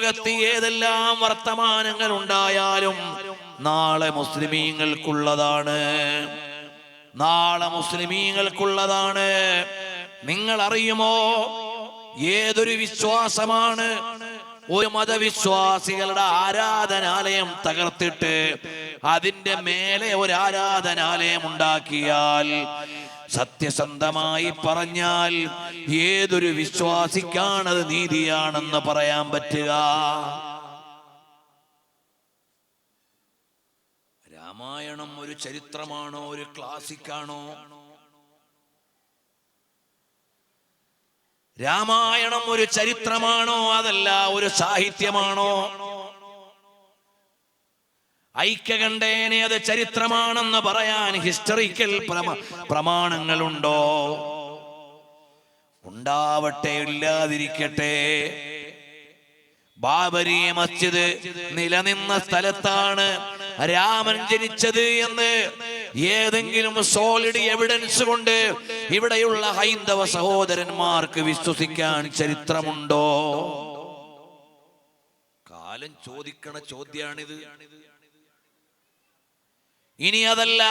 ലോകത്ത് ഏതെല്ലാം വർത്തമാനങ്ങൾ ഉണ്ടായാലും നാളെ മുസ്ലിമീങ്ങൾക്കുള്ളതാണ്. നാളെ മുസ്ലിമീങ്ങൾക്കുള്ളതാണ്. നിങ്ങൾ അറിയുമോ ഏതൊരു വിശ്വാസമാണ്? ഒരു മതവിശ്വാസികളുടെ ആരാധനാലയം തകർത്തിട്ട് അതിന്റെ മേലെ ഒരു ആരാധനാലയം ഉണ്ടാക്കിയാൽ സത്യസന്ധമായി പറഞ്ഞാൽ ഏതൊരു വിശ്വാസിക്കാണത് നീതിയാണെന്ന് പറയാൻ പറ്റുക? രാമായണം ഒരു ചരിത്രമാണോ? ഒരു ക്ലാസിക്കാണോ? രാമായണം ഒരു ചരിത്രമാണോ? അതല്ല ഒരു സാഹിത്യമാണോ? ഐക്യകണ്ഠേനെ അത് ചരിത്രമാണെന്ന് പറയാൻ ഹിസ്റ്ററിക്കൽ പ്രമാണങ്ങളുണ്ടോ? ഉണ്ടാവട്ടെ ഇല്ലാതിരിക്കട്ടെ. ബാബരി മസ്ജിദ് നിലനിന്ന സ്ഥലത്താണ് രാമൻ ജനിച്ചത് എന്ന് ഏതെങ്കിലും സോളിഡ് എവിഡൻസ് കൊണ്ട് ഇവിടെയുള്ള ഹൈന്ദവ സഹോദരന്മാർക്ക് വിശ്വസിക്കാൻ ചരിത്രമുണ്ടോ? കാലം ചോദിക്കണ ചോദ്യാണിത്. ഇനി അതല്ല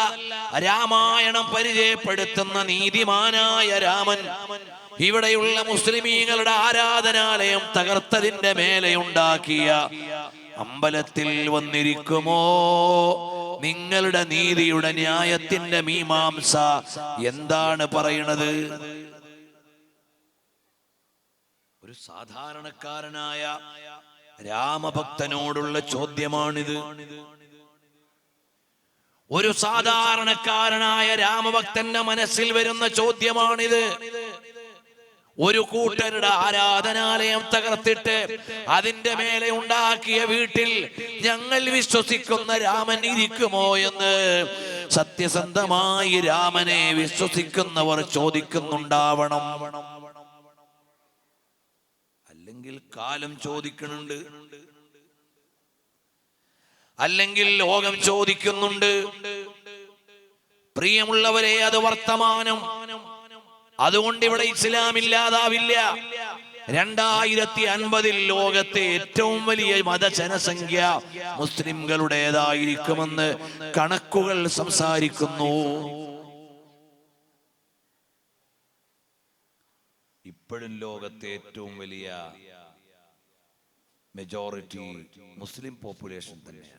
രാമായണം പരിചയപ്പെടുത്തുന്ന നീതിമാനായ രാമൻ ഇവിടെയുള്ള മുസ്ലിമീങ്ങളുടെ ആരാധനാലയം തകർത്തതിന്റെ മേലെ ഉണ്ടാക്കിയ അമ്പലത്തിൽ വന്നിരിക്കുമോ? നിങ്ങളുടെ നീതിയുടെ ന്യായത്തിന്റെ മീമാംസ എന്താണ് പറയണത്? ഒരു സാധാരണക്കാരനായ രാമഭക്തനോടുള്ള ചോദ്യമാണിത്. ഒരു സാധാരണക്കാരനായ രാമഭക്തന്റെ മനസ്സിൽ വരുന്ന ചോദ്യമാണിത്. ഒരു കൂട്ടരുടെ ആരാധനാലയം തകർത്തിട്ട് അതിന്റെ മേലെ ഉണ്ടാക്കിയ വീട്ടിൽ ഞങ്ങൾ വിശ്വസിക്കുന്ന രാമൻ ഇരിക്കുമോ എന്ന് സത്യസന്ധമായി രാമനെ വിശ്വസിക്കുന്നവർ ചോദിക്കുന്നുണ്ടാവണം. അല്ലെങ്കിൽ കാലം ചോദിക്കുന്നുണ്ട് അല്ലെങ്കിൽ ലോകം ചോദിക്കുന്നുണ്ട്. പ്രിയമുള്ളവരെ അത് വർത്തമാനം. അതുകൊണ്ട് ഇവിടെ ഇസ്ലാം ഇല്ലാതാവില്ല. രണ്ടായിരത്തി അൻപതിൽ ലോകത്തെ ഏറ്റവും വലിയ മത ജനസംഖ്യ മുസ്ലിംകളുടേതായിരിക്കുമെന്ന് കണക്കുകൾ സംസാരിക്കുന്നു. ഇപ്പോഴും ലോകത്തെ ഏറ്റവും വലിയ മെജോറിറ്റി മുസ്ലിം പോപ്പുലേഷൻ തന്നെയാണ്.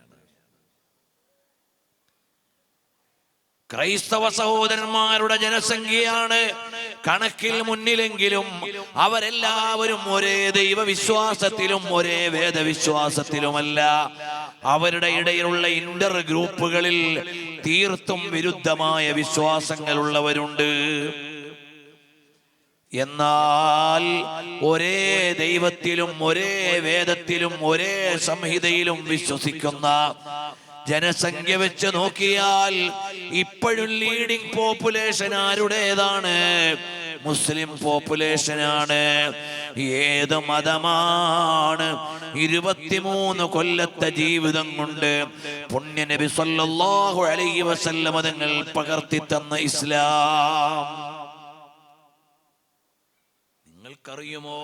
ക്രൈസ്തവ സഹോദരന്മാരുടെ ജനസംഖ്യയാണ്. കണക്കിൽ മുന്നിലെങ്കിലും അവരെല്ലാവരും ഒരേ ദൈവവിശ്വാസത്തിലും ഒരേ വേദവിശ്വാസത്തിലുമല്ല. അവരുടെ ഇടയിലുള്ള ഇന്റർ ഗ്രൂപ്പുകളിൽ തീർത്തും വിരുദ്ധമായ വിശ്വാസങ്ങളുള്ളവരുണ്ട്. എന്നാൽ ഒരേ ദൈവത്തിലും ഒരേ വേദത്തിലും ഒരേ സംഹിതയിലും വിശ്വസിക്കുന്ന ജനസംഖ്യ വെച്ച് നോക്കിയാൽ ഇപ്പോഴും ലീഡിംഗ് പോപ്പുലേഷൻ ആരുടേതാണ്? മുസ്ലിം പോപ്പുലേഷനാണ് ഏത് മതമാണ്? ഇരുപത്തിമൂന്ന് കൊല്ലത്തെ ജീവിതം കൊണ്ട് പുണ്യ നബി സല്ലല്ലാഹു അലൈഹി വസല്ലം തങ്ങൾ പകർത്തി തന്ന ഇസ്ലാം. നിങ്ങൾക്കറിയുമോ?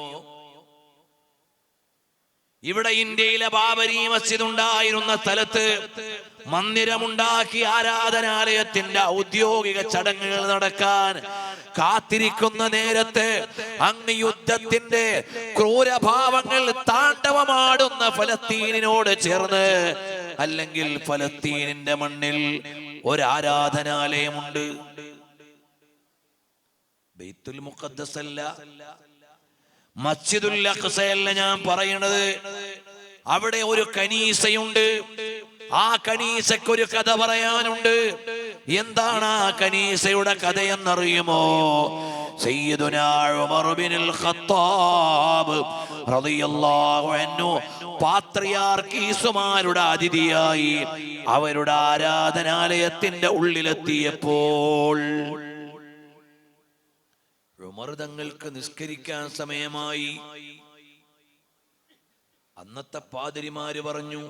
ഇവിടെ ഇന്ത്യയിലെ ബാബരി മസ്ജിദ് ഉണ്ടായിരുന്ന സ്ഥലത്ത് മന്ദിരമുണ്ടാക്കി ആരാധനാലയത്തിന്റെ ഔദ്യോഗിക ചടങ്ങുകൾ നടക്കാൻ കാത്തിരിക്കുന്ന നേരത്ത് അങ്ങ് യുദ്ധത്തിന്റെ ക്രൂരഭാവങ്ങൾ താണ്ഡവമാടുന്ന ഫലസ്തീനോട് ചേർന്ന് അല്ലെങ്കിൽ ഫലസ്തീനിന്റെ മണ്ണിൽ ഒരാരാധനാലയമുണ്ട്. ബൈത്തുൽ മുഖദ്ദസ് അല്ല മസ്ജിദുൽ അഖ്സയല്ല ഞാൻ പറയുന്നത് അവിടെ ഒരു കനീസയുണ്ട്. ആ കനീസയ്ക്ക് ഒരു കഥ പറയാനുണ്ട്. എന്താണ് ആ കനീസയുടെ കഥയെന്നറിയുമോ പാത്രിയാർക്കീസുമാരുടെ അതിഥിയായി അവരുടെ ആരാധനാലയത്തിന്റെ ഉള്ളിലെത്തിയപ്പോൾ ഉമർ തങ്ങൾക്ക് നിസ്കരിക്കാൻ സമയമായി. അന്നത്തെ പാതിരിമാര് പറഞ്ഞു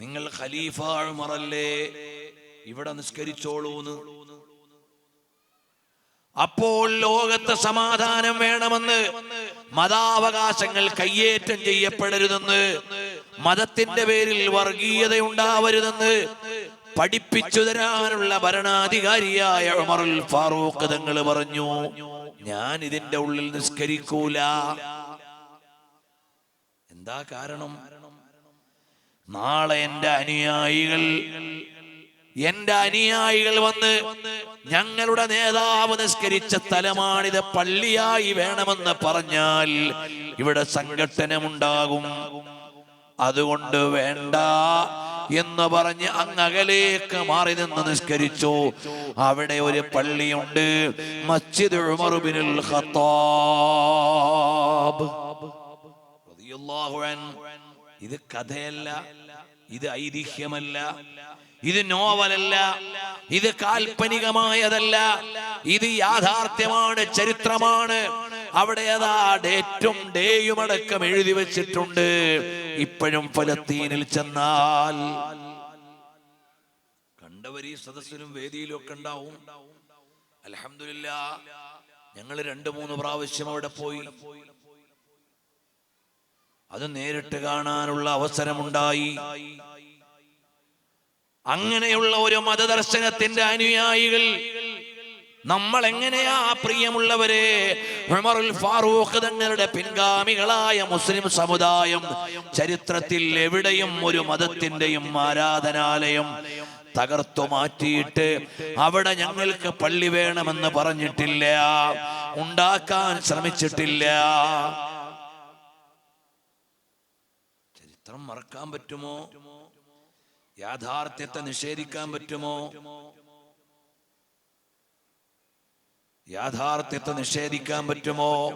നിങ്ങൾ ഖലീഫ ഉമറല്ലേ ഇവിടെ നിസ്കരിച്ചോളൂന്ന്. അപ്പോൾ ലോകത്തെ സമാധാനം വേണമെന്ന് മതാവകാശങ്ങൾ കയ്യേറ്റം ചെയ്യപ്പെടരുതെന്ന് മതത്തിന്റെ പേരിൽ വർഗീയത ഉണ്ടാവരുതെന്ന് പഠിപ്പിച്ചു തരാനുള്ള ഭരണാധികാരിയായ ഉമറുൽ ഫാറൂഖ് തങ്ങൾ പറഞ്ഞു. ഞാൻ ഇതിന്റെ ഉള്ളിൽ നിസ്കരിക്കൂല. എന്താ കാരണം? നാളെ എന്റെ അനുയായികൾ എന്റെ അനുയായികൾ വന്ന് ഞങ്ങളുടെ നേതാവ് നിസ്കരിച്ച സ്ഥലമാണിത് പള്ളിയായി വേണമെന്ന് പറഞ്ഞാൽ ഇവിടെ സംഘട്ടനമുണ്ടാകും. അതുകൊണ്ട് വേണ്ട. എന്ന് പറഞ്ഞ് അങ്ങകലേക്ക് മാറി നിന്ന് നിസ്കരിച്ചു. അവിടെ ഒരു പള്ളിയുണ്ട്. Masjid Khattab. ഇത് കഥയല്ല. ഇത് ഐതിഹ്യമല്ല. ഇത് നോവലല്ല. ഇത് കാൽപ്പനികമായതല്ല. ഇത് യാഥാർത്ഥ്യമാണ് ചരിത്രമാണ്. അവിടെ അതാ ഡേറ്റും ഡേയും അടക്കം എഴുതി വെച്ചിട്ടുണ്ട്. ഇപ്പോഴും ഫലസ്തീനിൽ ചെന്നാൽ കണ്ടവർ ഈ സദസ്സിലും വേദിയിലും ഒക്കെ ഉണ്ടാവും. അലഹമില്ല ഞങ്ങൾ രണ്ടു മൂന്ന് പ്രാവശ്യം അവിടെ പോയി. അത് നേരിട്ട് കാണാനുള്ള അവസരമുണ്ടായി. അങ്ങനെയുള്ള ഒരു മതദർശനത്തിന്റെ അനുയായികൾ നമ്മൾ എങ്ങനെയാ പ്രിയമുള്ളവരെ? ഉമറുൽ ഫാറൂഖ് തങ്ങളുടെ പിൻഗാമികളായ മുസ്ലിം സമുദായം ചരിത്രത്തിൽ എവിടെയും ഒരു മതത്തിന്റെയും ആരാധനാലയം തകർത്തു മാറ്റിയിട്ട് അവിടെ ഞങ്ങൾക്ക് പള്ളി വേണമെന്ന് പറഞ്ഞിട്ടില്ല. ഉണ്ടാക്കാൻ ശ്രമിച്ചിട്ടില്ല. ചരിത്രം മറക്കാൻ പറ്റുമോ? യാഥാർത്ഥ്യത്തെ നിഷേധിക്കാൻ പറ്റുമോ? യാഥാർത്ഥ്യത്തെ നിഷേധിക്കാൻ പറ്റുമോ?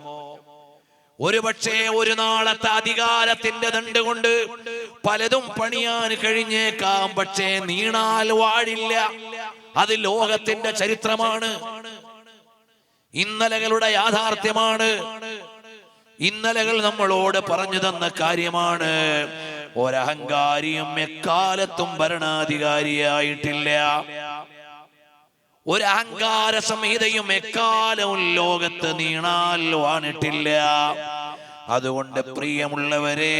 ഒരു പക്ഷേ ഒരു നാളത്തെ അധികാരത്തിന്റെ ദണ്ട് കൊണ്ട് പലതും പണിയാൻ കഴിഞ്ഞേക്കാം പക്ഷേ നീണാൽ വാഴില്ല. അത് ലോകത്തിന്റെ ചരിത്രമാണ്. ഇന്നലകളുടെ യാഥാർത്ഥ്യമാണ്. ഇന്നലകൾ നമ്മളോട് പറഞ്ഞു തന്ന കാര്യമാണ്. ഒരഹങ്കാരിയും എക്കാലത്തും ഭരണാധികാരിയായിട്ടില്ല. ഒരു അഹങ്കാര സംഹിതയും എക്കാലവും ലോകത്ത് നീണാൽ വാണിട്ടില്ല. അതുകൊണ്ട് പ്രിയമുള്ളവരെ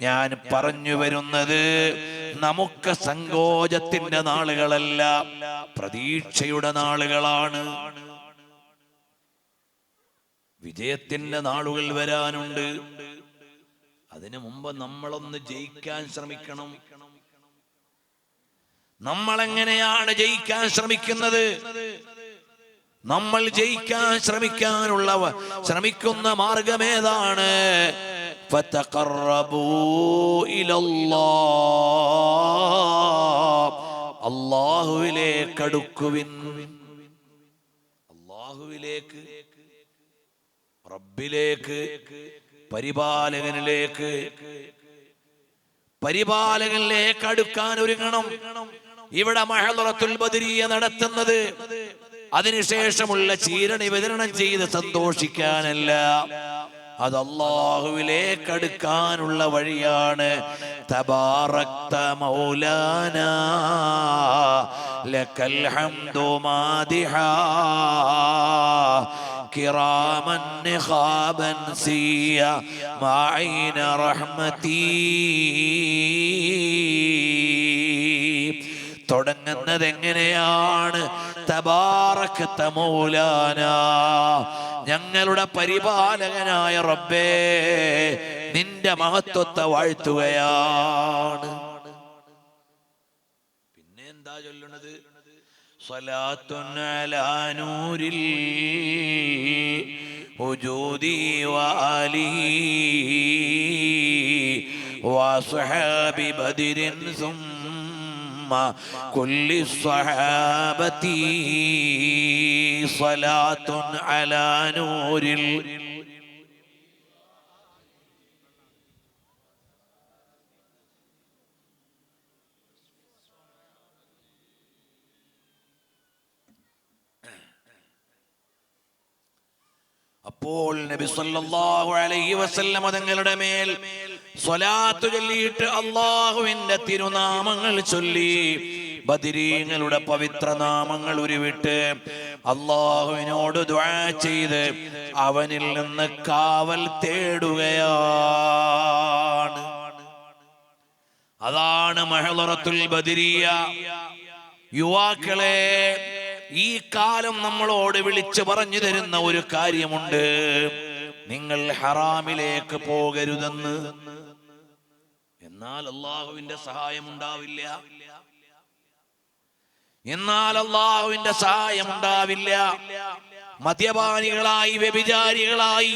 ഞാൻ പറഞ്ഞു വരുന്നത് നമുക്ക് സങ്കോചത്തിന്റെ നാളുകളല്ല പ്രതീക്ഷയുടെ നാളുകളാണ്. വിജയത്തിന്റെ നാളുകൾ വരാനുണ്ട്. അതിനു മുമ്പ് നമ്മളൊന്ന് ജയിക്കാൻ ശ്രമിക്കണം. നമ്മളെങ്ങനെയാണ് ജയിക്കാൻ ശ്രമിക്കുന്നത്? നമ്മൾ ജയിക്കാൻ ശ്രമിക്കാനുള്ള ശ്രമിക്കുന്ന മാർഗമേതാണ് അള്ളാഹുവിലേക്ക് അടുക്കുവിൻ. അള്ളാഹുവിലേക്ക് റബ്ബിലേക്ക് പരിപാലകനിലേക്ക് പരിപാലകനിലേക്ക് അടുക്കാൻ ഒരുങ്ങണം. ഇവിടെ മഹലുറത്തുൽ ബദരിയ നടത്തുന്നത് അതിനുശേഷമുള്ള ചീരണി വിതരണം ചെയ്ത് സന്തോഷിക്കാനല്ല അത് അള്ളാഹുവിലേക്ക് അടുക്കാനുള്ള വഴിയാണ് തബാറക്ത മൗലാന ലക്കൽ ഹംദു മാദിഹാ كراما نخابا سيا مع عين رحمتي തുടങ്ങുന്നത് എങ്ങനെയാണ്? തബാറക്കത്ത ഞങ്ങളുടെ പരിപാലകനായ റബ്ബേ നിന്റെ മഹത്വത്തെ വാഴ്ത്തുകയാണ്. പിന്നെ എന്താ ചൊല്ലുന്നത്? സ്വലാത്തുനൂരിൽ വാസുഹബി ബദിരിൻ സും وآله وصحاب بدر ثم كل الصحابة صلاة على نور ال അപ്പോൾ നബി സല്ലല്ലാഹു അലൈഹി വസല്ലമ തങ്ങളുടെ മേൽ സ്വലാത്ത് ചൊല്ലിയിട്ട് അള്ളാഹുവിന്റെ തിരുനാമങ്ങൾ ചൊല്ലി ബദിരീങ്ങളുടെ പവിത്ര നാമങ്ങൾ ഉരുവിട്ട് അള്ളാഹുവിനോട് ചെയ്ത് അവനിൽ നിന്ന് കാവൽ തേടുകയാണ്. അതാണ് മഹളറത്തുൽ ബദിരിയ. യുവാക്കളെ ഈ കാലം നമ്മളോട് വിളിച്ചു പറഞ്ഞു തരുന്ന ഒരു കാര്യമുണ്ട്. നിങ്ങൾ ഹറാമിലേക്ക് പോകരുതെന്ന്. എന്നാൽ അള്ളാഹുവിന്റെ സഹായം ഉണ്ടാവില്ല. എന്നാൽ അള്ളാഹുവിന്റെ സഹായം ഉണ്ടാവില്ല. മദ്യപാനികളായി വ്യഭിചാരികളായി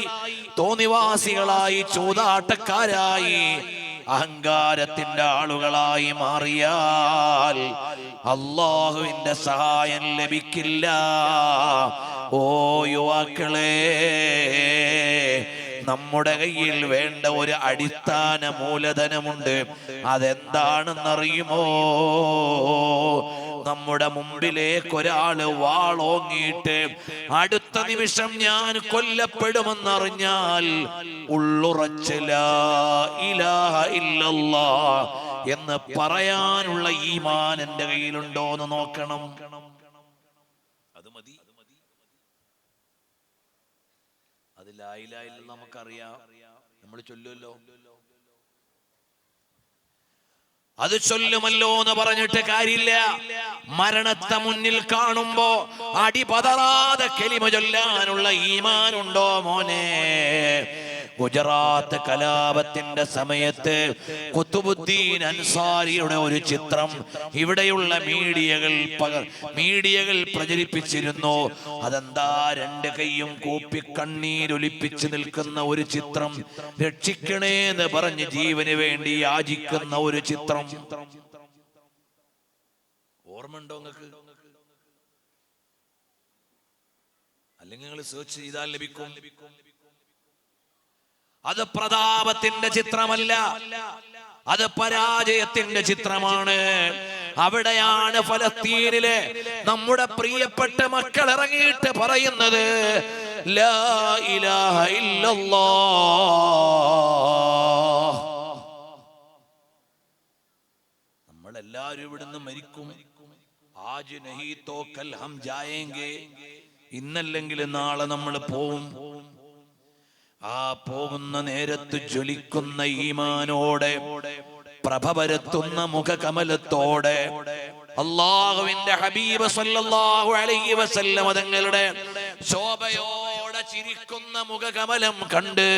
തോന്നിവാസികളായി ചൂതാട്ടക്കാരായി അഹങ്കാരത്തിന്റെ ആളുകളായി മാറിയാൽ അള്ളാഹുവിന്റെ സഹായം ലഭിക്കില്ല. ഓ യുവാക്കളെ നമ്മുടെ കയ്യിൽ വേണ്ട ഒരു അടിസ്ഥാന മൂലധനമുണ്ട്. അതെന്താണെന്നറിയുമോ? നമ്മുടെ മുമ്പിലേക്ക് ഒരാൾ വാളോങ്ങിയിട്ട് അടുത്ത നിമിഷം ഞാൻ കൊല്ലപ്പെടുമെന്നറിഞ്ഞാൽ ഉള്ളുറച്ചില്ല ഇലാഹ ഇല്ലല്ലാ എന്ന് പറയാനുള്ള ഈമാൻ എന്റെ കയ്യിലുണ്ടോ എന്ന് നോക്കണം അത് മതി അത് ലായിലായില്ല നമുക്കറിയാം. നമ്മൾ ചൊല്ലുമല്ലോ അത് ചൊല്ലുമല്ലോ എന്ന് പറഞ്ഞിട്ട് കാര്യമില്ല. മരണത്തെ മുന്നിൽ കാണുമ്പോ അടിപതറാതെ കെലിമ ചൊല്ലാനുള്ള ഈമാനുണ്ടോ മോനെ? ഗുജറാത്ത് കലാപത്തിന്റെ സമയത്ത് കുത്തുബുദ്ദീൻ അൻസാരിയുടെ ഒരു ചിത്രം ഇവിടെയുള്ള മീഡിയകൾ മീഡിയകൾ പ്രചരിപ്പിച്ചിരുന്നു. അതെന്താ? രണ്ട് കൈയും കൂപ്പി കണ്ണീരൊലിപ്പിച്ച് നിൽക്കുന്ന ഒരു ചിത്രം. രക്ഷിക്കണേ എന്ന് പറഞ്ഞ് ജീവന് വേണ്ടി യാചിക്കുന്ന ഒരു ചിത്രം. ഓർമ്മണ്ടോ നിങ്ങൾക്ക്? അല്ലെങ്കിൽ നിങ്ങൾ സെർച്ച് ചെയ്താൽ ലഭിക്കും ലഭിക്കും. അത് പ്രതാപത്തിന്റെ ചിത്രമല്ല. അത് പരാജയത്തിന്റെ ചിത്രമാണ്. അവിടെയാണ് ഫലസ്തീനിലെ നമ്മുടെ പ്രിയപ്പെട്ട മക്കൾ ഇറങ്ങിയിട്ട് പറയുന്നത് നമ്മളെല്ലാരും ഇവിടുന്ന് മരിക്കും. ആജ് നഹി ഹം ഇന്നല്ലെങ്കിൽ നാളെ നമ്മൾ പോവും. ആ പോകുന്ന നേരത്ത് ജ്വലിക്കുന്ന ഈമാനോടെ പ്രഭ പരത്തുന്ന മുഖകമലത്തോടെ അള്ളാഹുവിന്റെ ഹബീബ് സല്ലല്ലാഹു അലൈഹി വസല്ലമ തങ്ങളുടെ ശോഭയോടെ ചിരിക്കുന്ന മുഖകമലം കണ്ട്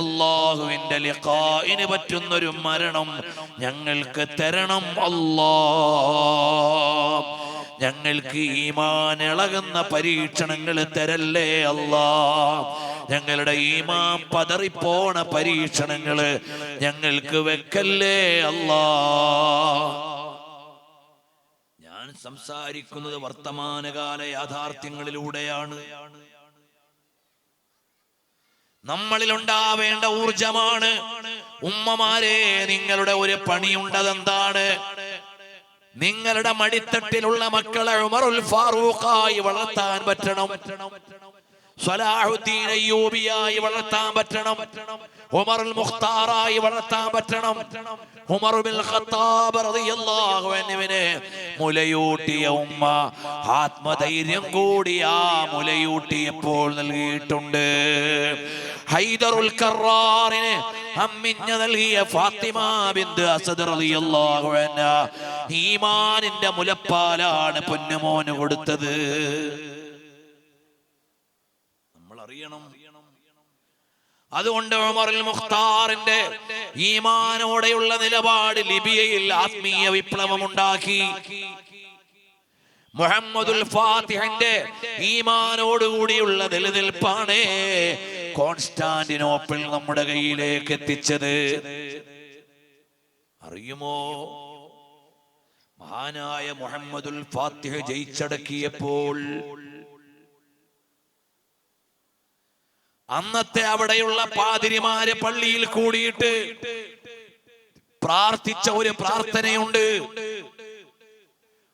അള്ളാഹുവിന്റെ ലിഖായിന് പറ്റുന്നൊരു മരണം ഞങ്ങൾക്ക് തരണം അല്ലാ ഞങ്ങൾക്ക് ഈമാൻ ഇളകുന്ന പരീക്ഷണങ്ങൾ തരല്ലേ അല്ലാ? ഞങ്ങളുടെ ഈമാൻ പതറിപ്പോണ പരീക്ഷണങ്ങൾ ഞങ്ങൾക്ക് വെക്കല്ലേ അല്ലാ? ഞാൻ സംസാരിക്കുന്നത് വർത്തമാനകാല യാഥാർത്ഥ്യങ്ങളിലൂടെയാണ്. നമ്മളിൽ ഉണ്ടാവേണ്ട ഊർജമാണ് ഉമ്മമാരെ നിങ്ങളുടെ ഒരു പണിയുണ്ടതെന്താണ്? നിങ്ങളുടെ മടിത്തട്ടിലുള്ള മക്കളെ ഉമറുൽ ഫാറൂഖായി വളർത്താൻ പറ്റണം. സലാഹുദ്ദീൻ അയ്യൂബിയായി വളർത്താൻ പറ്റണം. ഉമറുൽ മുഖ്താറായി വളർത്താൻ പറ്റണം. ഉമർ ബിൻ ഖത്താബ് റളിയല്ലാഹു അൻഹുവിനെ മുലയൂട്ടിയ ഉമ്മ ആത്മധൈര്യം കൂടി മുലയൂട്ടിയപ്പോൾ നൽകിയിട്ടുണ്ട്. ഹൈദറുൽ കറാറിന് അമ്മിഞ്ഞ നൽകിയ ഫാത്തിമ ബിന്ദ് അസദ് റളിയല്ലാഹു അൻഹ ഈമാനിന്റെ മുലപ്പാലാണ് പൊന്നുമോന് കൊടുത്തത്. നമ്മൾ അറിയണം അതുകൊണ്ട് ഉമറുൽ മുഖ്താറിന്റെ ഈമാനോടെയുള്ള നിലപാട് ലിബിയയിൽ ആത്മീയ വിപ്ലവം ഉണ്ടാക്കി മുഹമ്മദുൽ ഫാത്തിഹന്റെ ഈമാനോടുകൂടിയുള്ള നിലനിൽപ്പാണ് കോൺസ്റ്റാന്റിനോപ്പിൾ നമ്മുടെ കയ്യിലേക്ക് എത്തിച്ചത്. അറിയുമോ? മഹാനായ മുഹമ്മദുൽ ഫാത്തിഹ ജയിച്ചടക്കിയപ്പോൾ അന്നത്തെ അവിടെയുള്ള പാതിരിമാര് പള്ളിയിൽ കൂടിയിട്ട് പ്രാർത്ഥിച്ച ഒരു പ്രാർത്ഥനയുണ്ട്.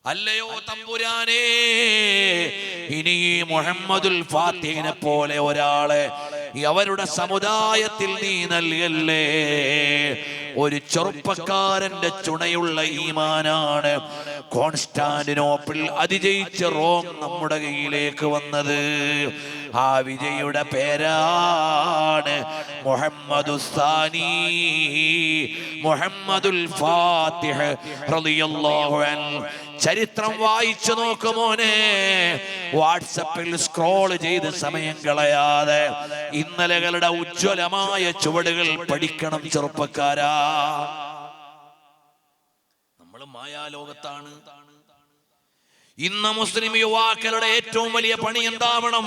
അല്ലയോ തമ്പുരാനേ ഇനി മുഹമ്മദുൽ ഫാത്തിഹിനെ പോലെ ഒരാളെ അവരുടെ സമുദായത്തിൽ നീ നൽകല്ലേ? ഒരു ചെറുപ്പക്കാരന്റെ ചുണയുള്ള ഈമാനാണ് കോൺസ്റ്റാന്റിനോപ്പിൾ അതിജയിച്ച റോം നമ്മുടെ കയ്യിലേക്ക് വന്നത്. ആ വിജയുടെ പേരാണ് മുഹമ്മദ് മുഹമ്മദുൽ ഫാത്തിഹ് ചരിത്രം വായിച്ചു നോക്കുമോനെ വാട്സപ്പിൽ സ്ക്രോൾ ചെയ്ത് സമയം കളയാതെ ഇന്നലകളുടെ ഉജ്ജ്വലമായ ചുവടുകൾ പഠിക്കണം ചെറുപ്പക്കാരാ. നമ്മൾ മായാലോകത്താണ്. ഇന്ന് മുസ്ലിം യുവാക്കളുടെ ഏറ്റവും വലിയ പണി എന്താവണം?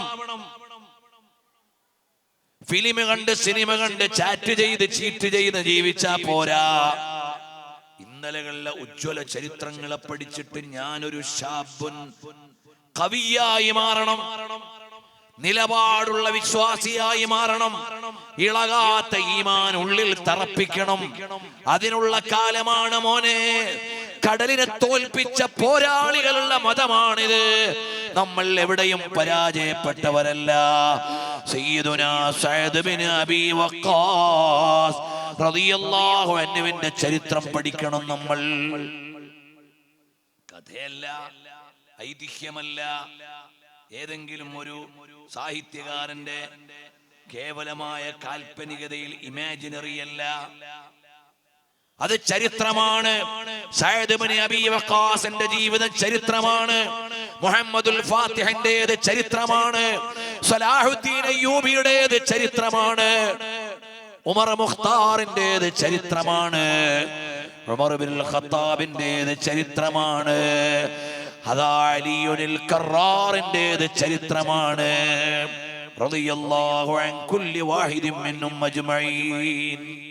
ഫിലിം കണ്ട് സിനിമ കണ്ട് ചാറ്റ് ചെയ്ത് ചീറ്റ് ചെയ്ത് ജീവിച്ചാ പോരാ. ഇന്നലകളിലെ ഉജ്ജ്വല ചരിത്രങ്ങളെ പഠിച്ചിട്ട് ഞാനൊരു ശാബുൻ കവിയായി മാറണം. നിലപാടുള്ള വിശ്വാസിയായി മാറണം. ഇളകാത്ത ഈമാൻ ഉള്ളിൽ തറപ്പിക്കണം. അതിനുള്ള കാലമാണ് മോനെ. കടലിനെ തോൽപ്പിച്ച പോരാളികളുള്ള മതമാണിത്. നമ്മൾ എവിടെയും പരാജയപ്പെട്ടവരല്ല. അൻഹുവിന്റെ ചരിത്രം പഠിക്കണം നമ്മൾ. കഥയല്ല ഐതിഹ്യമല്ല. ഏതെങ്കിലും ഒരു സാഹിത്യകാരന്റെ കേവലമായ കാൽപ്പനികതയിൽ ഇമാജിനറി അല്ല. അത് ചരിത്രമാണ്. വക്കാസിന്റെ ജീവിത ചരിത്രമാണ്. മുഹമ്മദുൽ ഫാത്തിഹന്റേത് ചരിത്രമാണ്. സലാഹുദ്ദീൻ അയ്യൂബിയുടേത് ചരിത്രമാണ്. ഉമർ മുഖ്താറിന്റേത് ചരിത്രമാണ്. ഉമർ ബിൻ ഖത്താബിന്റേത് ചരിത്രമാണ്. അതാ അലിയുനിൽ കറാറിന്റേത് ചരിത്രമാണ്. റളിയല്ലാഹു അൻ കുല്ലി വാഹിദിൻ മിൻ അജ്മഈൻ.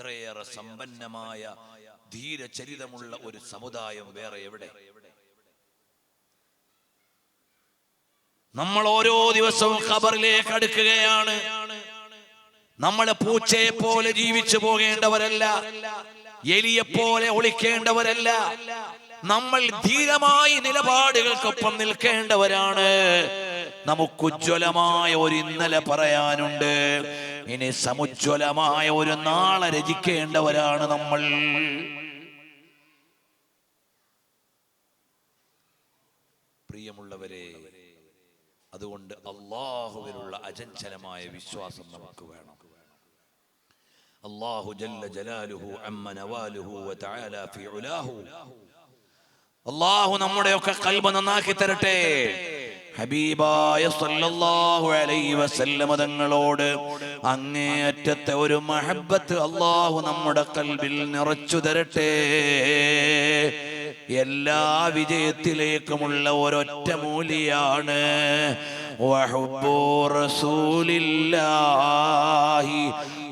ഇത്രയേറെ സമ്പന്നമായ ധീരചരിതമുള്ള ഒരു സമുദായം വേറെ എവിടെ? നമ്മൾ ഓരോ ദിവസവും ഖബറിലേക്ക് അടുക്കുകയാണ്. നമ്മളെ പൂച്ചയെ പോലെ ജീവിച്ചു പോകേണ്ടവരല്ല പോലെ ഒളിക്കേണ്ടവരല്ല. നമ്മൾ ധീരമായി നിലപാടുകൾക്കൊപ്പം നിൽക്കേണ്ടവരാണ്. നമുക്കുജ്വലമായ ഒരു ഇന്നലെ പറയാനുണ്ട്. ഇനി സമുജ്വലമായ ഒരു നാളെ രചിക്കേണ്ടവരാണ് നമ്മൾ. പ്രിയമുള്ളവരെ അതുകൊണ്ട് അള്ളാഹുവിലുള്ള അചഞ്ചലമായ വിശ്വാസം നമുക്ക് വേണം. അള്ളാഹു ജല്ല ജലാലുഹു അമ്മ നവാലുഹു വതആല ഫി ഉലാഹു അള്ളാഹു നമ്മുടെയൊക്കെ കൽബ് നന്നാക്കി തരട്ടെ. ഹബീബായ സല്ലല്ലാഹു അലൈഹി വസല്ലമ തങ്ങളോട് അങ്ങേയറ്റത്തെ ഒരു മഹബത്ത് അള്ളാഹു നമ്മുടെ കൽബിൽ നിറച്ചു തരട്ടെ. എല്ലാ വിജയത്തിലേക്കുമുള്ള ഒരൊറ്റ മൂലിയാണ്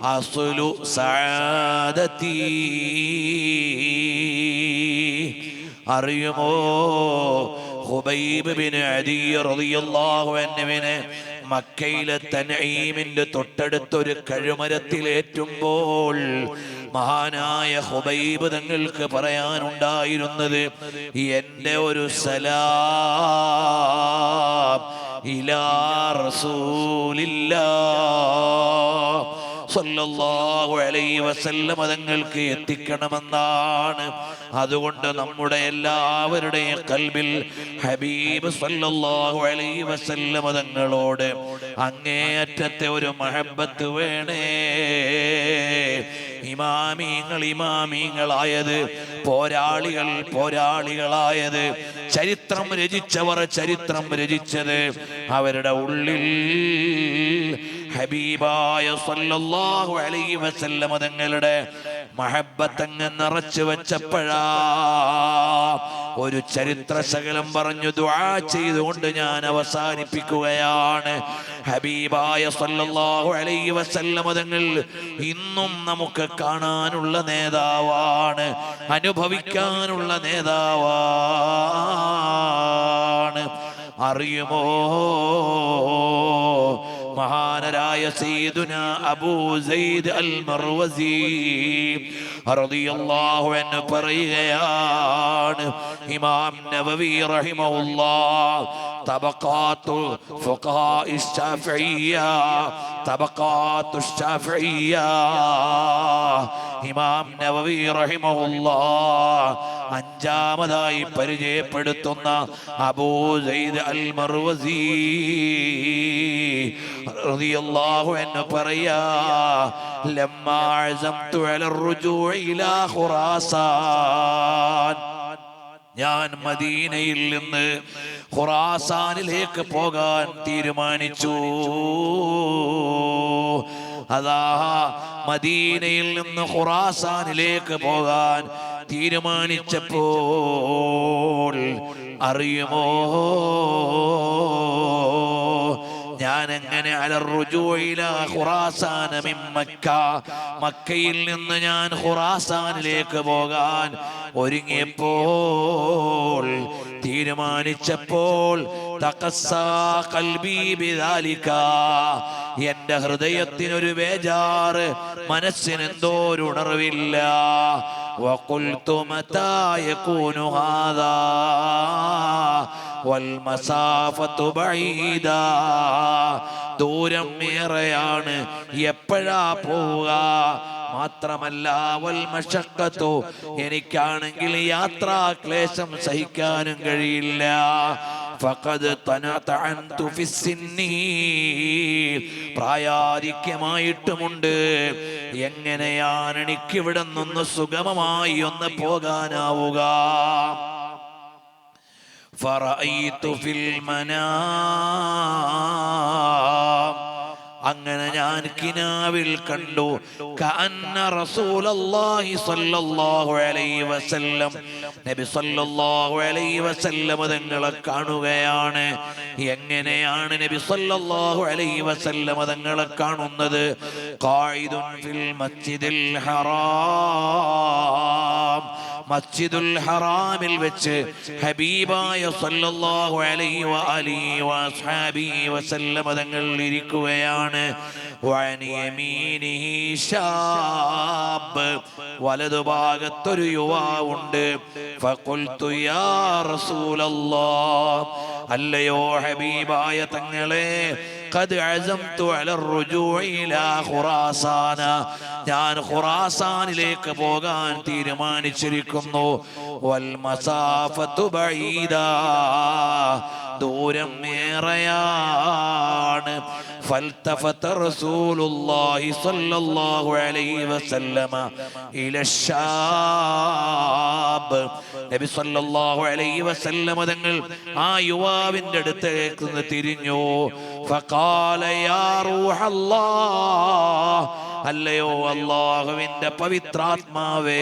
അസ്ലു സഅദതി. അറിയുമോ? ഹുബൈബ് ബിൻ അദി റളിയല്ലാഹു അൻഹുവിനെ മക്കയിലെ തനഈമിന്റെ തൊട്ടടുത്തൊരു കഴുമരത്തിലേറ്റുമ്പോൾ മഹാനായ ഹുബൈബ് തങ്ങൾക്ക് പറയാനുണ്ടായിരുന്നത് എന്റെ ഒരു സലാം ഇലാ റസൂലില്ലാ സല്ലല്ലാഹു അലൈഹി വസല്ലമ തങ്ങൾക്ക് എത്തിക്കണമെന്നാണ്. അതുകൊണ്ട് നമ്മുടെ എല്ലാവരുടെയും കൽബിൽ ഹബീബ് സല്ലല്ലാഹു അലൈഹി വസല്ലമ തങ്ങളോട് അങ്ങേയറ്റത്തെ ഒരു മഹബത്ത് വേണേ. ഇമാമീങ്ങൾ ഇമാമീങ്ങളായത് പോരാളികൾ പോരാളികളായത് ചരിത്രം രചിച്ചവർ ചരിത്രം രചിച്ചത് അവരുടെ ഉള്ളിൽ ഹബീബായ സല്ലല്ലാഹു അലൈഹി വസല്ലമ തങ്ങളുടെ മഹബത്തങ്ങ് നിറച്ചു വെച്ചപ്പോഴാ ഒരു ചരിത്ര ശകലം പറഞ്ഞു ദുആ ചെയ്തുകൊണ്ട് ഞാൻ അവസാനിപ്പിക്കുകയാണ്. ഹബീബായ സല്ലല്ലാഹു അലൈഹി വസല്ലമ തങ്ങൾ ഇന്നും നമുക്ക് കാണാനുള്ള നേതാവാണ് അനുഭവിക്കാനുള്ള നേതാവാണ്. അറിയുമോ? مهان لا يا سيدنا أبو زيد المروزي. رضي الله عنه فريان. إمام نبوي رحمه الله. طبقات فقهاء الشافعية. ഇമാം നവവി റഹിമഹുല്ല അഞ്ചാമതായി പരിചയപ്പെടുത്തുന്ന അബൂ സയ്ദ് അൽ മർവസി റളിയല്ലാഹു അൻഹു പറയാ ലമ്മ അസംതു അലർ റുജൂഇ ഇലാ ഖുറാസാൻ ഞാൻ മദീനയിൽ നിന്ന് ഖുറാസാനിലേക്ക് പോകാൻ തീരുമാനിച്ചു. അതാ മദീനയിൽ നിന്ന് ഖുറാസാനിലേക്ക് പോകാൻ തീരുമാനിച്ചപ്പോൾ അറിയുമോ? ഞാൻ എങ്ങനെ മക്ക മക്കയിൽ നിന്ന് ഞാൻ ഖുറാസാനിലേക്ക് പോകാൻ ഒരുങ്ങിയപ്പോൾ തീരുമാനിച്ചപ്പോൾ തഖസ്സാ ഖൽബി ബിദാലിക. എന്റെ ഹൃദയത്തിനൊരു ബേജാറ് മനസ്സിന് എന്തോ ഒരു ഉണർവില്ല وقلت متى يكون هذا വൽമസാഫത്തു ബഈദ. ദൂരം ഏറെയാണ് എപ്പോഴാ പോവുക? മാത്രമല്ല വൽമഷക്കത്തോ എനിക്കാണെങ്കിൽ യാത്രാ ക്ലേശം സഹിക്കാനും കഴിയില്ല. പ്രായാധിക്യമായിട്ടുമുണ്ട്. എങ്ങനെയാണ് എനിക്കിവിടെ നിന്ന് സുഗമമായി ഒന്ന് പോകാനാവുക? فرأيت في المنام അങ്ങനെ ഞാൻ കിനാവിൽ കണ്ടു കഅന്ന റസൂലല്ലാഹി സ്വല്ലല്ലാഹു അലൈഹി വസല്ലം നബി സ്വല്ലല്ലാഹു അലൈഹി വസല്ലം തങ്ങളെ കാണുകയാണ് എങ്ങനെയാണ് നബി സ്വല്ലല്ലാഹു അലൈഹി വസല്ലം തങ്ങളെ കാണുന്നത് ഖായിദുൻ ഫിൽ മസ്ജിദിൽ ഹറാം മസ്ജിദുൽ ഹറാമിൽ വെച്ച് ഹബീബായ സല്ലല്ലാഹു അലൈഹി വഅലിഹി വഅസ്ഹാബിഹി വസല്ലമ തങ്ങൾ ഇരിക്കുകയാണ്. വഅൻ യമീനിഹി ശാബ്. വലതുഭാഗത്തൊരു യുവാവുണ്ട്. ഫഖുൽതു യാ റസൂലല്ലാഹ്. അല്ലയോ ഹബീബായ തങ്ങളെ قد عزمت على الرجوع إلى خراسان ഞാൻ ഖുറാസാനിലേക്ക് പോകാൻ തീരുമാനിച്ചിരിക്കുന്നു വൽ മസാഫത്തു ബഈദ ദൂരം ഏറെയാണ് فالتفت رسول الله صلى الله عليه وسلم إلى الشاب നബി സല്ലല്ലാഹു അലൈഹി വസല്ലമ തങ്ങൾ ആ യുവാവിന്റെ അടുത്തേക്ക് നിന്ന് തിരിഞ്ഞു ഫഖാല യാ റൂഹല്ലാഹ് അല്ലയോ അള്ളാഹുവിന്റെ പവിത്രാത്മാവേ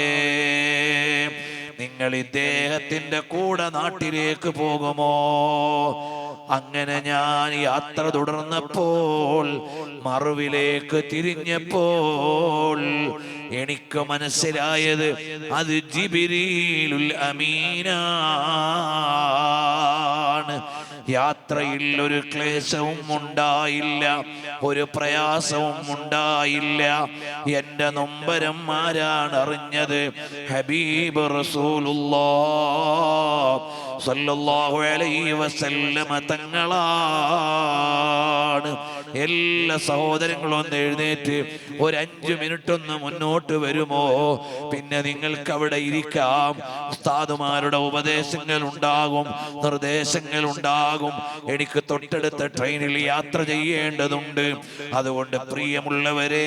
നിങ്ങൾ ഇദ്ദേഹത്തിന്റെ കൂടെ നാട്ടിലേക്ക് പോകുമോ? അങ്ങനെ ഞാൻ യാത്ര തുടർന്നപ്പോൾ മറുവിലേക്ക് തിരിഞ്ഞപ്പോൾ എനിക്ക് മനസ്സിലായത് അത് ജിബിരിലുൽ അമീനാണ്. യാത്രയിൽ ഒരു ക്ലേശവും ഉണ്ടായില്ല ഒരു പ്രയാസവും ഉണ്ടായില്ല. എന്റെ നൊമ്പരം ആരാണ് അറിഞ്ഞത്. ഹബീബ് റസൂലുള്ള അലൈഹി വസല്ലമ തങ്ങളാണ്. എല്ലാ സഹോദരങ്ങളും ഒന്ന് എഴുന്നേറ്റ് ഒരു അഞ്ചു മിനിറ്റ് ഒന്ന് മുന്നോട്ട് വരുമോ? പിന്നെ നിങ്ങൾക്ക് അവിടെ ഇരിക്കാം. ഉസ്താദുമാരുടെ ഉപദേശങ്ങൾ ഉണ്ടാകും നിർദ്ദേശങ്ങൾ ഉണ്ടാകും. എനിക്ക് തൊട്ടടുത്ത ട്രെയിനിൽ യാത്ര ചെയ്യേണ്ടതുണ്ട്. അതുകൊണ്ട് പ്രിയമുള്ളവരെ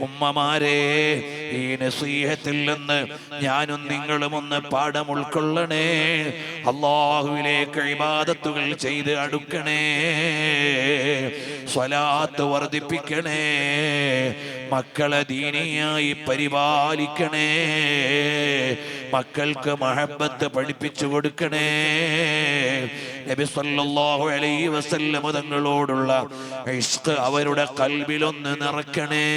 ഉമ്മമാരെ ഈ നസീഹത്തിൽ നിന്ന് ഞാനും നിങ്ങളും ഒന്ന് പാഠം ഉൾക്കൊള്ളണേ. അള്ളാഹുവിലേക്ക് ഇബാദത്തുകൾ ചെയ്ത് അടുക്കണേ. സ്വലാത്ത് വർദ്ധിപ്പിക്കണേ. മക്കളെ ദീനിയായി പരിപാലിക്കണേ. മക്കൾക്ക് മഹബത്ത് പഠിപ്പിച്ചു കൊടുക്കണേ. നബി സല്ലല്ലാഹു അലൈഹി വസല്ലം തങ്ങളോടുള്ള അവരുടെ കൽബിലൊന്ന് നിറക്കണേ.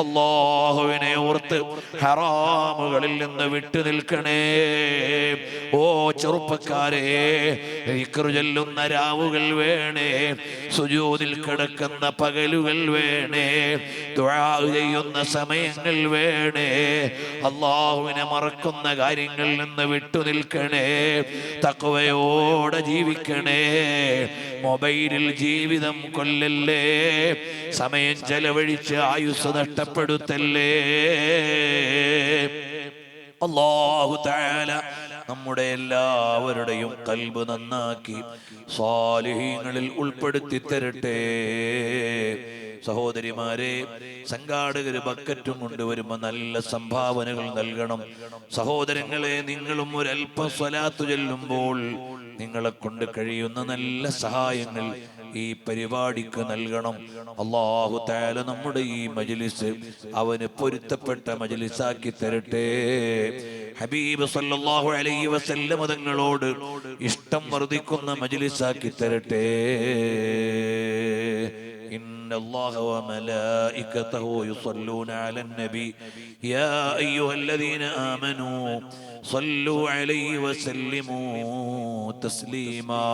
അള്ളാഹുവിനെ ഓർത്ത് ഹറാമുകളിൽ നിന്ന് വിട്ടു നിൽക്കണേ. ഓ ചെറുപ്പക്കാരെ ചെല്ലുന്ന രാവുകൾ വേണേ സുജൂതിൽ കിടക്കുന്ന പകലുകൾ വേണേ ചെയ്യുന്ന സമയങ്ങൾ വേണേ അള്ളാഹുവിനെ മറക്കുന്ന കാര്യങ്ങളിൽ നിന്ന് വിട്ടു നിൽക്കണേ തക്കവയോടെ ജീവിക്കണേ. മൊബൈലിൽ ജീവിതം കൊല്ലല്ലേ സമയം ചെലവഴിച്ച് ആയുസ് നഷ്ടപ്പെടുത്തല്ലേ അള്ളാഹു താല നമ്മുടെ എല്ലാവരുടെയും കൽബ് നന്നാക്കി സ്വാലിഹീങ്ങളിൽ ഉൾപ്പെടുത്തി തരട്ടെ. സഹോദരിമാരെ സംഘാടകർ ബക്കറ്റും കൊണ്ടുവരുമ്പോ നല്ല സംഭാവനകൾ നൽകണം. സഹോദരങ്ങളെ നിങ്ങളും ഒരല്പം സ്വലാത്തു ചെല്ലുമ്പോൾ നിങ്ങളെ കൊണ്ട് കഴിയുന്ന നല്ല സഹായങ്ങൾ ഈ പരിപാടിക്ക് നൽകണം അള്ളാഹു താല നമ്മുടെ ഈ മജ്ലിസ് അവന് പൊരുത്തപ്പെട്ട മജ്ലിസാക്കി തരട്ടെ ഹബീബ് സല്ലല്ലാഹു അലൈഹി വസല്ലം തങ്ങളോട് ഇഷ്ടം വർദ്ധിക്കുന്ന മജ്ലിസാക്കി തരട്ടെ إن الله وملائكته يصلون على النبي يا أيها الذين آمنوا صلوا عليه وسلموا تسليما